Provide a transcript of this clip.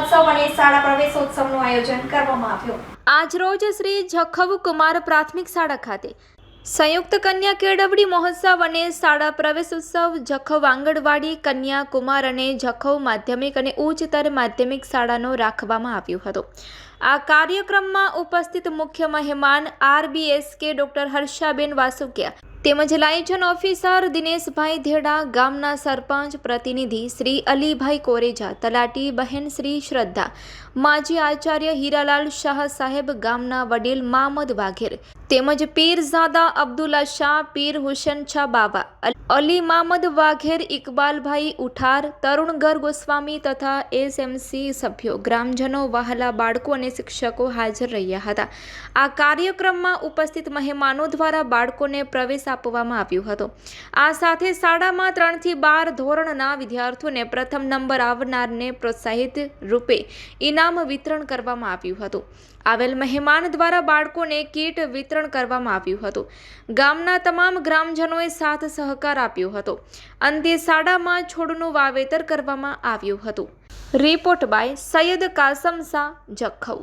મહોત્સવ અને શાળા પ્રવેશોત્સવનું આયોજન કરવામાં આવ્યું. આજરોજ શ્રી જખવ કુમાર પ્રાથમિક શાળા ખાતે સંયુક્ત કન્યા કેળવણી મહોત્સવ અને શાળા પ્રવેશ ઉત્સવ જખૌ આંગણવાડી કન્યા કુમાર અને જખૌ માધ્યમિક અને ઉચ્ચતર માધ્યમિક શાળાનો રાખવામાં આવ્યો હતો. આ કાર્યક્રમમાં ઉપસ્થિત મુખ્ય મહેમાન આરબીએસકે ડોક્ટર હર્ષાબેન વાસુકિયા તેમજ લાયજન ઓફિસર દિનેશભાઈ ધેડા, ગામના સરપંચ પ્રતિનિધિ શ્રી અલીભાઈ કોરેજા, તલાટી બહેન શ્રી શ્રદ્ધા, માજી આચાર્ય હીરાલાલ શાહ સાહેબ, ગામના વડીલ મામદ વાઘેર તેમજ પીરઝાદા અબ્દુલ્લા શાહ, પીર હુસેન શાહ બાવા અલી મામદ વાઘેર ઇકબાલભાઈ ઉઠાર તરુણગર ગોસ્વામી તથા એસએમસી સભ્યો, ગ્રામજનો, વહાલા બાળકો અને શિક્ષકો હાજર રહ્યા હતા. આ કાર્યક્રમમાં ઉપસ્થિત મહેમાનો દ્વારા બાળકોને પ્રવેશ આપવામાં આવ્યો હતો. આ સાથે શાળામાં ત્રણથી બાર ધોરણના વિદ્યાર્થીઓને પ્રથમ નંબર આવનારને પ્રોત્સાહિત રૂપે ઇનામ વિતરણ કરવામાં આવ્યું હતું. આવેલ મહેમાન દ્વારા બાળકોને કીટ વિતરણ કરવામાં આવ્યું હતું. ગામના તમામ ગ્રામજનોએ સાથ સહકાર આપ્યો હતો. અંતે શાળામાં છોડનું વાવેતર કરવામાં આવ્યું હતું. Report by Sayed Kasam Shah Jakhau.